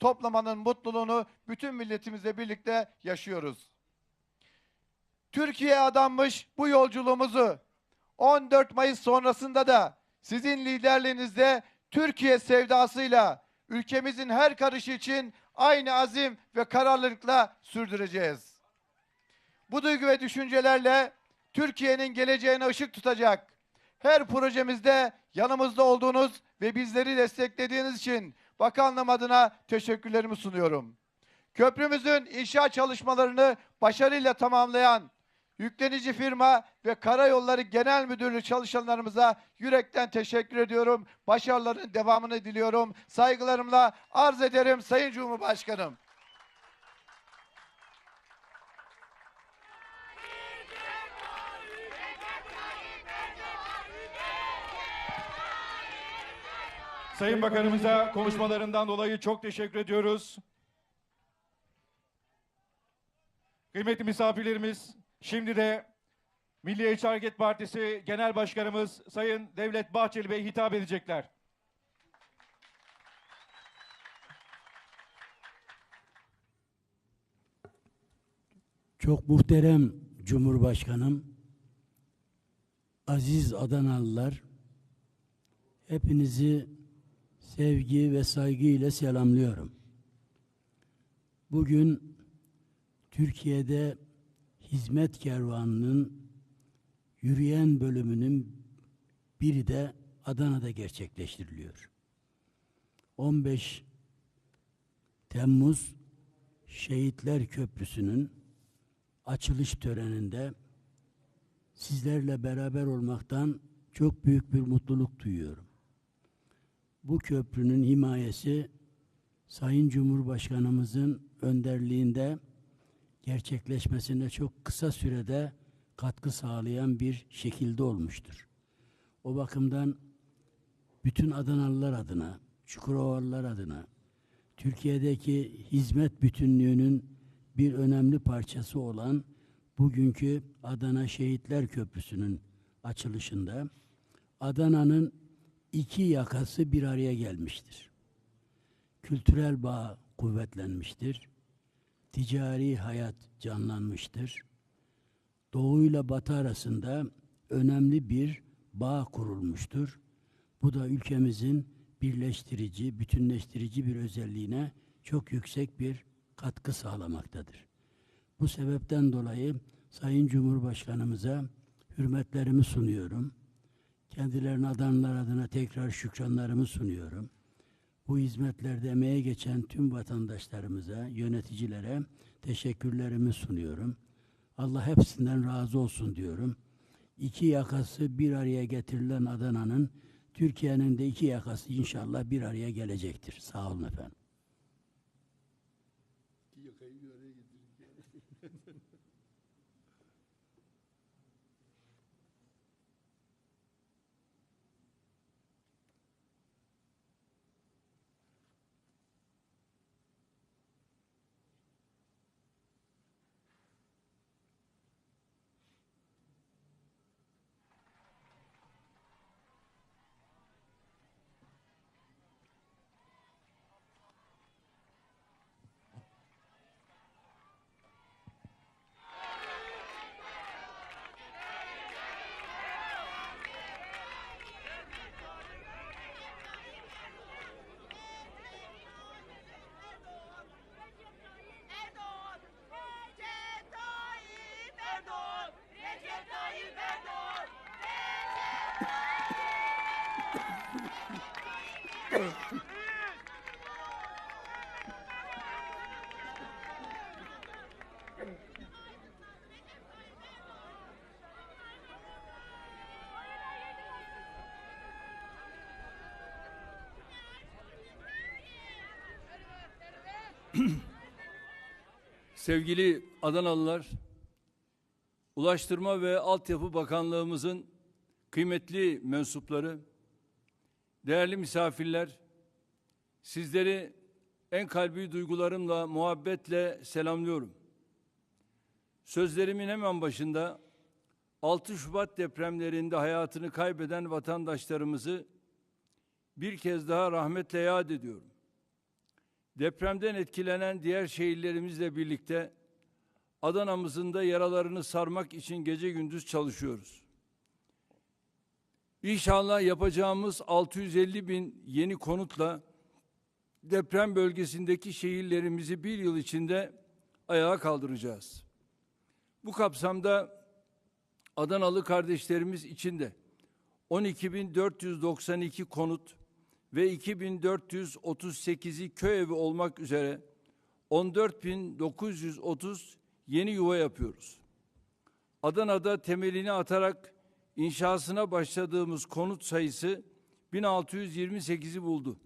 toplamanın mutluluğunu bütün milletimizle birlikte yaşıyoruz. Türkiye adanmış bu yolculuğumuzu 14 Mayıs sonrasında da sizin liderliğinizde Türkiye sevdasıyla ülkemizin her karışı için aynı azim ve kararlılıkla sürdüreceğiz. Bu duygu ve düşüncelerle Türkiye'nin geleceğine ışık tutacak her projemizde yanımızda olduğunuz ve bizleri desteklediğiniz için bakanlığım adına teşekkürlerimi sunuyorum. Köprümüzün inşaat çalışmalarını başarıyla tamamlayan yüklenici firma ve Karayolları Genel Müdürlüğü çalışanlarımıza yürekten teşekkür ediyorum. Başarıların devamını diliyorum. Saygılarımla arz ederim Sayın Cumhurbaşkanım. Sayın Bakanımıza konuşmalarından dolayı çok teşekkür ediyoruz. Kıymetli misafirlerimiz, şimdi de Milliyetçi Hareket Partisi Genel Başkanımız Sayın Devlet Bahçeli Bey hitap edecekler. Çok muhterem Cumhurbaşkanım, aziz Adanalılar, hepinizi sevgi ve saygıyla selamlıyorum. Bugün Türkiye'de hizmet kervanının yürüyen bölümünün biri de Adana'da gerçekleştiriliyor. 15 Temmuz Şehitler Köprüsü'nün açılış töreninde sizlerle beraber olmaktan çok büyük bir mutluluk duyuyorum. Bu köprünün himayesi Sayın Cumhurbaşkanımızın önderliğinde gerçekleşmesine çok kısa sürede katkı sağlayan bir şekilde olmuştur. O bakımdan bütün Adanalılar adına, Çukurovalılar adına, Türkiye'deki hizmet bütünlüğünün bir önemli parçası olan bugünkü Adana Şehitler Köprüsü'nün açılışında Adana'nın iki yakası bir araya gelmiştir. Kültürel bağ kuvvetlenmiştir. Ticari hayat canlanmıştır. Doğu ile Batı arasında önemli bir bağ kurulmuştur. Bu da ülkemizin birleştirici, bütünleştirici bir özelliğine çok yüksek bir katkı sağlamaktadır. Bu sebepten dolayı Sayın Cumhurbaşkanımıza hürmetlerimi sunuyorum. Kendilerine adanlar adına tekrar şükranlarımı sunuyorum. Bu hizmetlerde emeğe geçen tüm vatandaşlarımıza, yöneticilere teşekkürlerimi sunuyorum. Allah hepsinden razı olsun diyorum. İki yakası bir araya getirilen Adana'nın Türkiye'nin de iki yakası inşallah bir araya gelecektir. Sağ olun efendim. Sevgili Adanalılar, Ulaştırma ve Altyapı Bakanlığımızın kıymetli mensupları, değerli misafirler, sizleri en kalbi duygularımla, muhabbetle selamlıyorum. Sözlerimin hemen başında 6 Şubat depremlerinde hayatını kaybeden vatandaşlarımızı bir kez daha rahmetle yad ediyorum. Depremden etkilenen diğer şehirlerimizle birlikte Adana'mızın da yaralarını sarmak için gece gündüz çalışıyoruz. İnşallah yapacağımız 650 bin yeni konutla deprem bölgesindeki şehirlerimizi bir yıl içinde ayağa kaldıracağız. Bu kapsamda Adanalı kardeşlerimiz için de 12.492 konut ve 2.438'i köy evi olmak üzere 14.930 yeni yuva yapıyoruz. Adana'da temelini atarak inşasına başladığımız konut sayısı 1628'i buldu.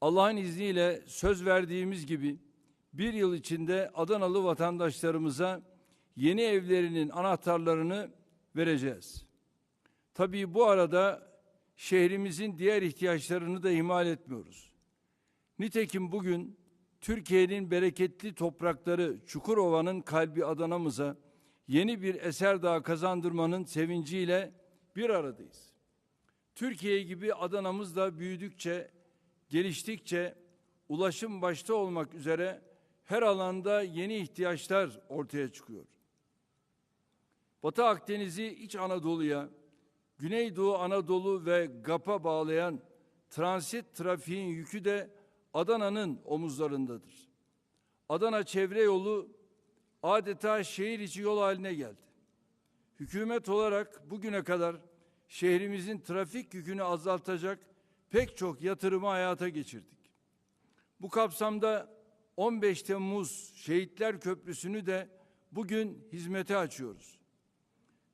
Allah'ın izniyle söz verdiğimiz gibi bir yıl içinde Adanalı vatandaşlarımıza yeni evlerinin anahtarlarını vereceğiz. Tabii bu arada şehrimizin diğer ihtiyaçlarını da ihmal etmiyoruz. Nitekim bugün Türkiye'nin bereketli toprakları Çukurova'nın kalbi Adana'mıza yeni bir eser daha kazandırmanın sevinciyle bir aradayız. Türkiye gibi Adana'mız da büyüdükçe, geliştikçe ulaşım başta olmak üzere her alanda yeni ihtiyaçlar ortaya çıkıyor. Batı Akdeniz'i İç Anadolu'ya, Güneydoğu Anadolu ve GAP'a bağlayan transit trafiğin yükü de Adana'nın omuzlarındadır. Adana çevre yolu adeta şehir içi yol haline geldi. Hükümet olarak bugüne kadar şehrimizin trafik yükünü azaltacak pek çok yatırımı hayata geçirdik. Bu kapsamda 15 Temmuz Şehitler Köprüsü'nü de bugün hizmete açıyoruz.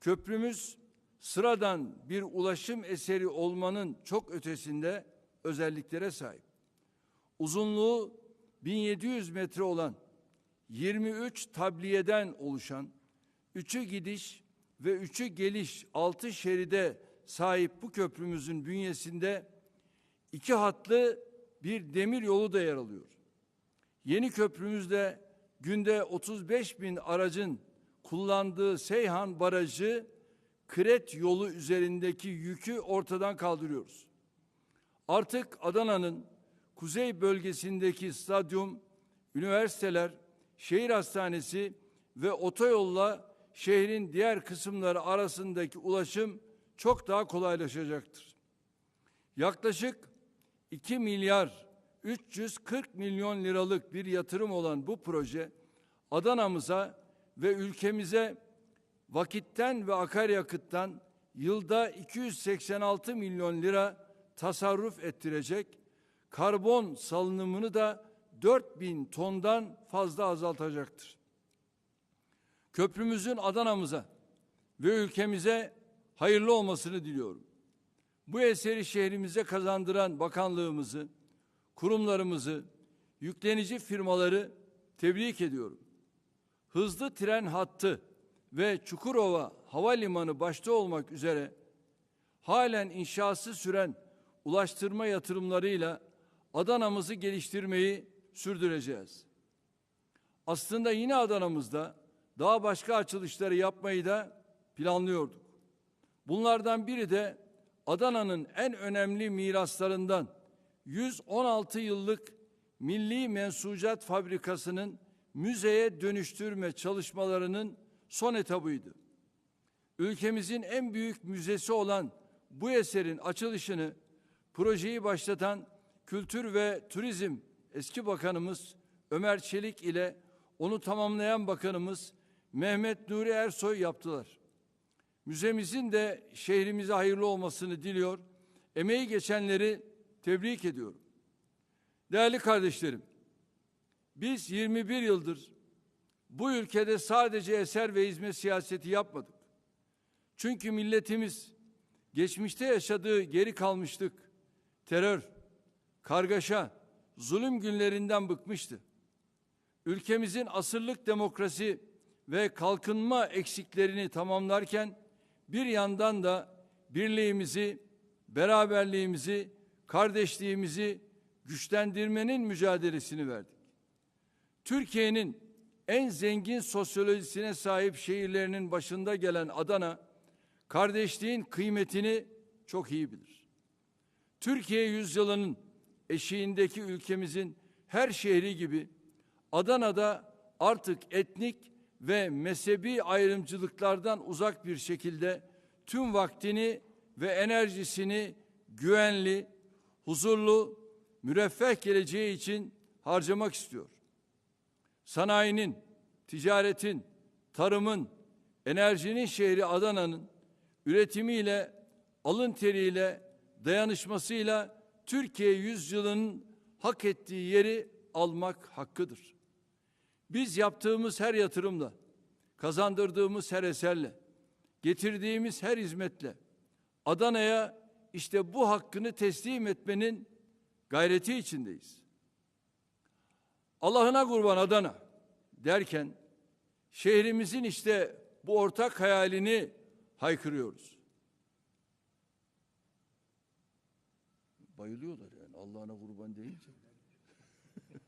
Köprümüz sıradan bir ulaşım eseri olmanın çok ötesinde özelliklere sahip. Uzunluğu 1700 metre olan 23 tabliyeden oluşan, üçü gidiş ve üçü geliş altı şeride sahip bu köprümüzün bünyesinde iki hatlı bir demir yolu da yer alıyor. Yeni köprümüzde günde 35 bin aracın kullandığı Seyhan Barajı Kret yolu üzerindeki yükü ortadan kaldırıyoruz. Artık Adana'nın kuzey bölgesindeki stadyum, üniversiteler, şehir hastanesi ve otoyolla şehrin diğer kısımları arasındaki ulaşım çok daha kolaylaşacaktır. Yaklaşık 2 milyar 340 milyon liralık bir yatırım olan bu proje Adana'mıza ve ülkemize vakitten ve akaryakıttan yılda 286 milyon lira tasarruf ettirecek, karbon salınımını da 4000 tondan fazla azaltacaktır. Köprümüzün Adana'mıza ve ülkemize hayırlı olmasını diliyorum. Bu eseri şehrimize kazandıran bakanlığımızı, kurumlarımızı, yüklenici firmaları tebrik ediyorum. Hızlı tren hattı ve Çukurova Havalimanı başta olmak üzere halen inşası süren ulaştırma yatırımlarıyla Adana'mızı geliştirmeyi sürdüreceğiz. Aslında yine Adana'mızda daha başka açılışları yapmayı da planlıyorduk. Bunlardan biri de Adana'nın en önemli miraslarından 116 yıllık Milli Mensucat Fabrikası'nın müzeye dönüştürme çalışmalarının son etabıydı. Ülkemizin en büyük müzesi olan bu eserin açılışını projeyi başlatan Kültür ve Turizm eski bakanımız Ömer Çelik ile onu tamamlayan bakanımız Mehmet Nuri Ersoy yaptılar. Müzemizin de şehrimize hayırlı olmasını diliyor. Emeği geçenleri tebrik ediyorum. Değerli kardeşlerim, biz 21 yıldır bu ülkede sadece eser ve hizmet siyaseti yapmadık. Çünkü milletimiz geçmişte yaşadığı geri kalmışlık, terör, kargaşa, zulüm günlerinden bıkmıştı. Ülkemizin asırlık demokrasi ve kalkınma eksiklerini tamamlarken bir yandan da birliğimizi, beraberliğimizi, kardeşliğimizi güçlendirmenin mücadelesini verdik. Türkiye'nin en zengin sosyolojisine sahip şehirlerinin başında gelen Adana, kardeşliğin kıymetini çok iyi bilir. Türkiye yüzyılının eşiğindeki ülkemizin her şehri gibi Adana'da artık etnik ve mezhebi ayrımcılıklardan uzak bir şekilde tüm vaktini ve enerjisini güvenli, huzurlu, müreffeh geleceği için harcamak istiyor. Sanayinin, ticaretin, tarımın, enerjinin şehri Adana'nın üretimiyle, alın teriyle, dayanışmasıyla Türkiye yüzyılının hak ettiği yeri almak hakkıdır. Biz yaptığımız her yatırımla, kazandırdığımız her eserle, getirdiğimiz her hizmetle Adana'ya işte bu hakkını teslim etmenin gayreti içindeyiz. Allah'ına kurban Adana derken şehrimizin işte bu ortak hayalini haykırıyoruz. Bayılıyorlar yani Allah'ına kurban deyince.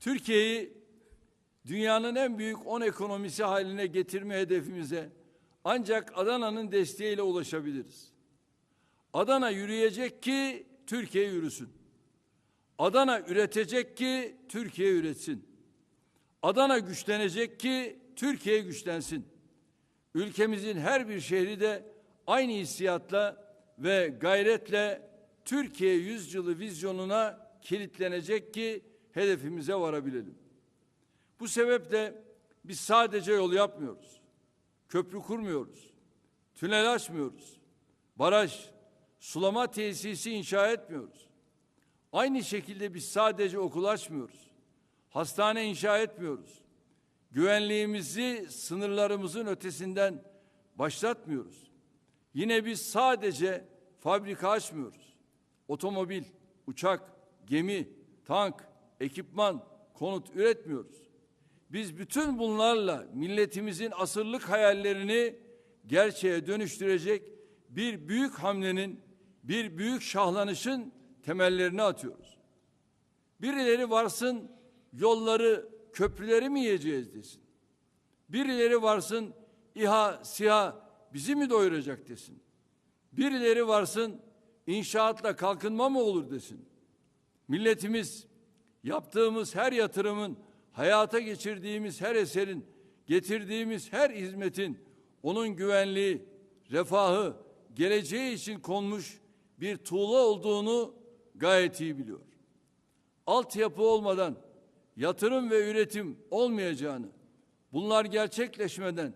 Türkiye'yi dünyanın en büyük 10 ekonomisi haline getirme hedefimize ancak Adana'nın desteğiyle ulaşabiliriz. Adana yürüyecek ki Türkiye yürüsün. Adana üretecek ki Türkiye üretsin. Adana güçlenecek ki Türkiye güçlensin. Ülkemizin her bir şehri de aynı hissiyatla ve gayretle Türkiye yüzyılı vizyonuna kilitlenecek ki hedefimize varabilelim. Bu sebeple biz sadece yol yapmıyoruz. Köprü kurmuyoruz. Tünel açmıyoruz. Baraj, sulama tesisi inşa etmiyoruz. Aynı şekilde biz sadece okul açmıyoruz. Hastane inşa etmiyoruz. Güvenliğimizi sınırlarımızın ötesinden başlatmıyoruz. Yine biz sadece fabrika açmıyoruz. Otomobil, uçak, gemi, tank, ekipman, konut üretmiyoruz. Biz bütün bunlarla milletimizin asırlık hayallerini gerçeğe dönüştürecek bir büyük hamlenin, bir büyük şahlanışın temellerini atıyoruz. Birileri varsın yolları, köprüleri mi yiyeceğiz desin. Birileri varsın İHA, SİHA bizi mi doyuracak desin. Birileri varsın inşaatla kalkınma mı olur desin. Milletimiz yaptığımız her yatırımın, hayata geçirdiğimiz her eserin, getirdiğimiz her hizmetin onun güvenliği, refahı, geleceği için konmuş bir tuğla olduğunu gayet iyi biliyor. Altyapı olmadan yatırım ve üretim olmayacağını, bunlar gerçekleşmeden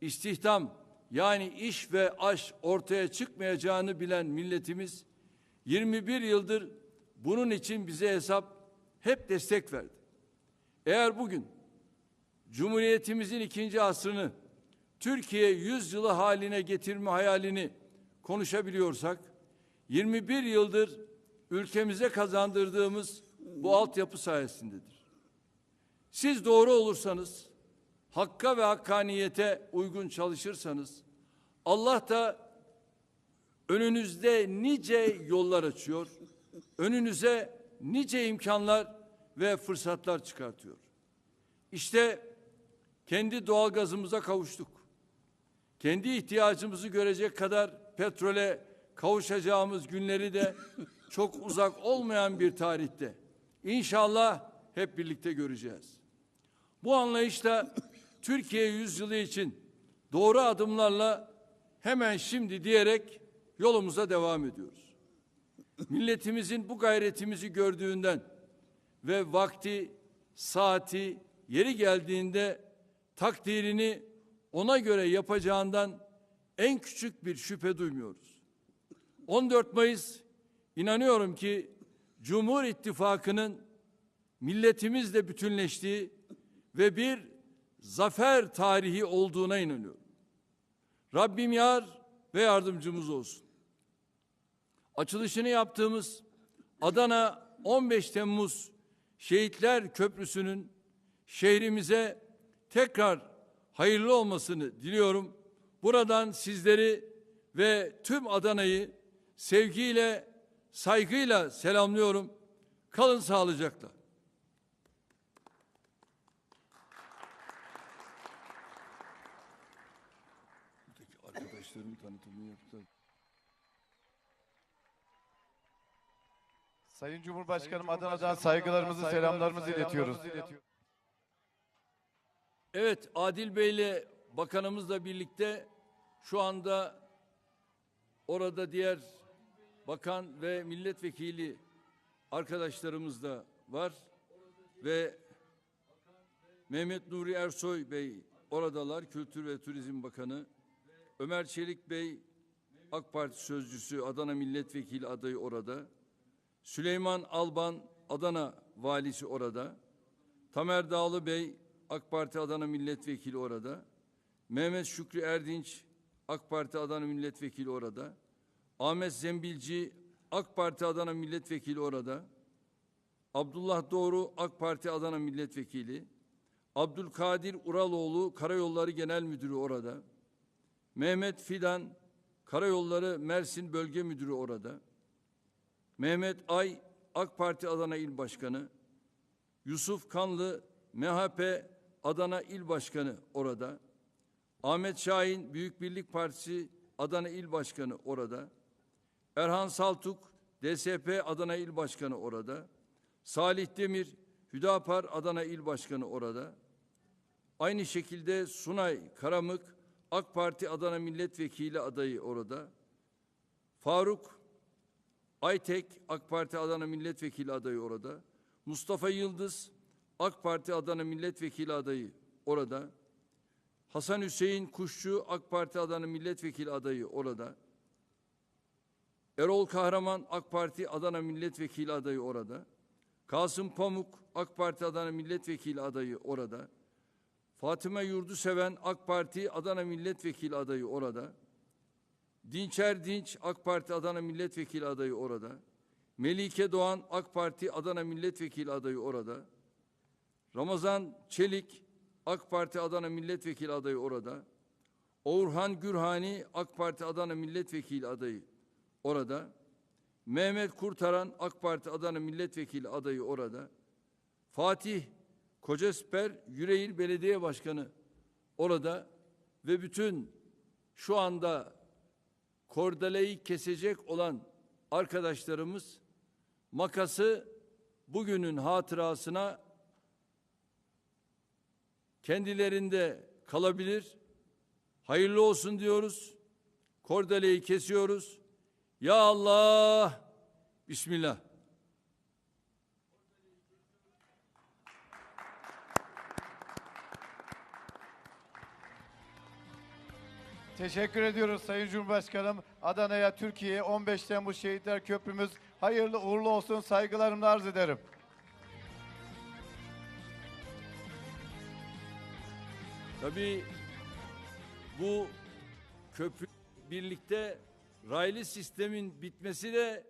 istihdam yani iş ve aş ortaya çıkmayacağını bilen milletimiz 21 yıldır bunun için bize hesap hep destek verdi. Eğer bugün Cumhuriyetimizin ikinci asrını Türkiye yüzyılı haline getirme hayalini konuşabiliyorsak 21 yıldır ülkemize kazandırdığımız bu altyapı sayesindedir. Siz doğru olursanız, hakka ve hakkaniyete uygun çalışırsanız Allah da önünüzde nice yollar açıyor. Önünüze nice imkanlar ve fırsatlar çıkartıyor. İşte kendi doğalgazımıza kavuştuk. Kendi ihtiyacımızı görecek kadar petrole kavuşacağımız günleri de çok uzak olmayan bir tarihte inşallah hep birlikte göreceğiz. Bu anlayışla Türkiye yüzyılı için doğru adımlarla hemen şimdi diyerek yolumuza devam ediyoruz. Milletimizin bu gayretimizi gördüğünden ve vakti, saati, yeri geldiğinde takdirini ona göre yapacağından en küçük bir şüphe duymuyoruz. 14 Mayıs inanıyorum ki Cumhur İttifakı'nın milletimizle bütünleştiği ve bir zafer tarihi olduğuna inanıyorum. Rabbim yar ve yardımcımız olsun. Açılışını yaptığımız Adana 15 Temmuz Şehitler Köprüsü'nün şehrimize tekrar hayırlı olmasını diliyorum. Buradan sizleri ve tüm Adana'yı sevgiyle, saygıyla selamlıyorum. Kalın sağlıcakla. Arkadaşlarım tanıtımını. Sayın Cumhurbaşkanım Adana'dan saygılarımızı, selamlarımızı iletiyoruz. Evet, Adil Bey'le bakanımızla birlikte şu anda orada diğer bakan ve milletvekili arkadaşlarımız da var ve Mehmet Nuri Ersoy Bey oradalar, Kültür ve Turizm Bakanı. Ömer Çelik Bey AK Parti sözcüsü Adana Milletvekili adayı orada. Süleyman Alban Adana valisi orada. Tamer Dağlı Bey AK Parti Adana Milletvekili orada. Mehmet Şükrü Erdinç AK Parti Adana Milletvekili orada. Ahmet Zembilci AK Parti Adana Milletvekili orada. Abdullah Doğru AK Parti Adana Milletvekili. Abdülkadir Uraloğlu Karayolları Genel Müdürü orada. Mehmet Fidan Karayolları Mersin Bölge Müdürü orada. Mehmet Ay AK Parti Adana İl Başkanı. Yusuf Kanlı MHP Adana İl Başkanı orada. Ahmet Şahin Büyük Birlik Partisi Adana İl Başkanı orada. Erhan Saltuk DSP Adana İl Başkanı orada. Salih Demir Hüdapar Adana İl Başkanı orada. Aynı şekilde Sunay Karamık AK Parti Adana Milletvekili adayı orada. Faruk Aytek AK Parti Adana Milletvekili adayı orada. Mustafa Yıldız AK Parti Adana Milletvekili adayı orada. Hasan Hüseyin Kuşçu AK Parti Adana Milletvekili adayı orada. Erol Kahraman AK Parti Adana Milletvekili adayı orada. Kasım Pamuk AK Parti Adana Milletvekili adayı orada. Fatıma Yurduseven AK Parti Adana Milletvekili adayı orada. Dinçer Dinç AK Parti Adana Milletvekili adayı orada. Melike Doğan AK Parti Adana Milletvekili adayı orada. Ramazan Çelik AK Parti Adana Milletvekili adayı orada. Orhan Gürhani AK Parti Adana Milletvekili adayı orada. Mehmet Kurtaran AK Parti Adana Milletvekili adayı orada. Fatih Kocasper Yüreğir Belediye Başkanı orada ve bütün şu anda kordeleyi kesecek olan arkadaşlarımız makası bugünün hatırasına kendilerinde kalabilir. Hayırlı olsun diyoruz. Kordeleyi kesiyoruz. Ya Allah. Bismillah. Teşekkür ediyoruz Sayın Cumhurbaşkanım. Adana'ya, Türkiye'ye 15 Temmuz Şehitler Köprümüz hayırlı uğurlu olsun. Saygılarımla arz ederim. Tabii bu köprü birlikte raylı sistemin bitmesi de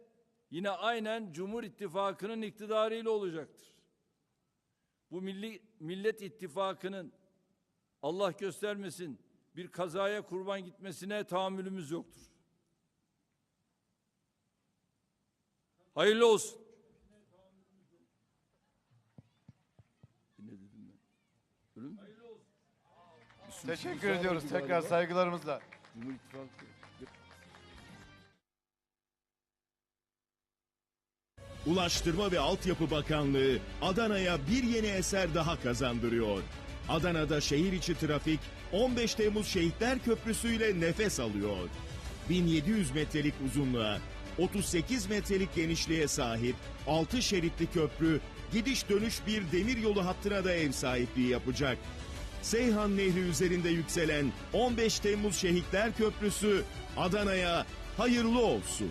yine aynen Cumhur İttifakı'nın iktidarıyla olacaktır. Bu milli, Millet İttifakı'nın Allah göstermesin bir kazaya kurban gitmesine tahammülümüz yoktur. Hayırlı olsun. Ne dedim ben? Öyle mi? Teşekkür ediyoruz tekrar saygılarımızla. Cumhur İttifakı. Ulaştırma ve Altyapı Bakanlığı Adana'ya bir yeni eser daha kazandırıyor. Adana'da şehir içi trafik 15 Temmuz Şehitler Köprüsü ile nefes alıyor. 1700 metrelik uzunluğa, 38 metrelik genişliğe sahip 6 şeritli köprü gidiş dönüş bir demir yolu hattına da ev sahipliği yapacak. Seyhan Nehri üzerinde yükselen 15 Temmuz Şehitler Köprüsü Adana'ya hayırlı olsun.